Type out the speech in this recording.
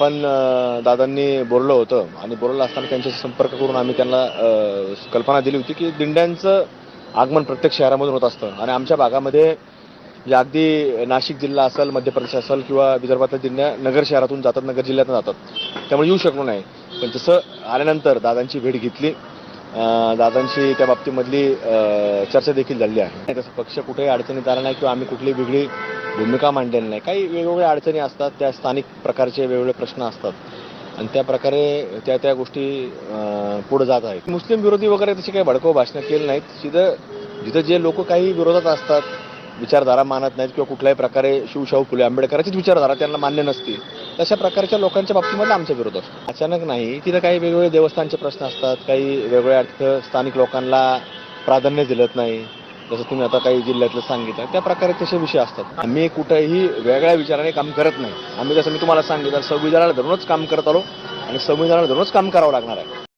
पण दादांनी बोललं होतं आणि बोललं असताना त्यांच्याशी संपर्क करून आम्ही त्यांना कल्पना दिली होती की दिंड्यांचं आगमन प्रत्येक शहरामधून होत असतं. आणि आमच्या भागामध्ये जे अगदी नाशिक जिल्हा असेल मध्य प्रदेश असेल किंवा विदर्भातल्या दिंड्या नगर शहरातून जातात नगर जिल्ह्यातून जातात. त्यामुळे येऊ शकलो नाही. पण तसं आल्यानंतर दादांची भेट घेतली. दादांशी त्या बाबतीमधली चर्चा देखील झाली आहे. तसं पक्ष कुठेही अडचणीत आला नाही किंवा आम्ही कुठली वेगळी भूमिका मांडलेली नाही. काही वेगवेगळ्या अडचणी असतात त्या स्थानिक प्रकारचे वेगवेगळे प्रश्न असतात. आणि त्या प्रकारे त्या त्या गोष्टी पुढे जात आहेत. मुस्लिम विरोधी वगैरे तशी काही भडकाऊ भाषणं केली नाहीत. जिथं जिथं जे लोक काही विरोधात असतात विचारधारा मानत नाहीत किंवा कुठल्याही प्रकारे शिवशाहू फुले आंबेडकरांचीच विचारधारा त्यांना मान्य नसते तशा प्रकारच्या लोकांच्या बाबतीमध्ये आमचा विरोध असतो. अचानक नाही तिथं काही वेगवेगळे देवस्थानचे प्रश्न असतात काही वेगवेगळ्या अर्थ स्थानिक लोकांना प्राधान्य दिलं नाही. जसं तुम्ही आता काही जिल्ह्यातलं सांगितलं त्या प्रकारे तसे विषय असतात. आम्ही कुठेही वेगळ्या विचाराने काम करत नाही. आम्ही जसं मी तुम्हाला सांगितलं संविधानाला धरूनच काम करत आलो आणि संविधानाला धरूनच काम करावं लागणार आहे.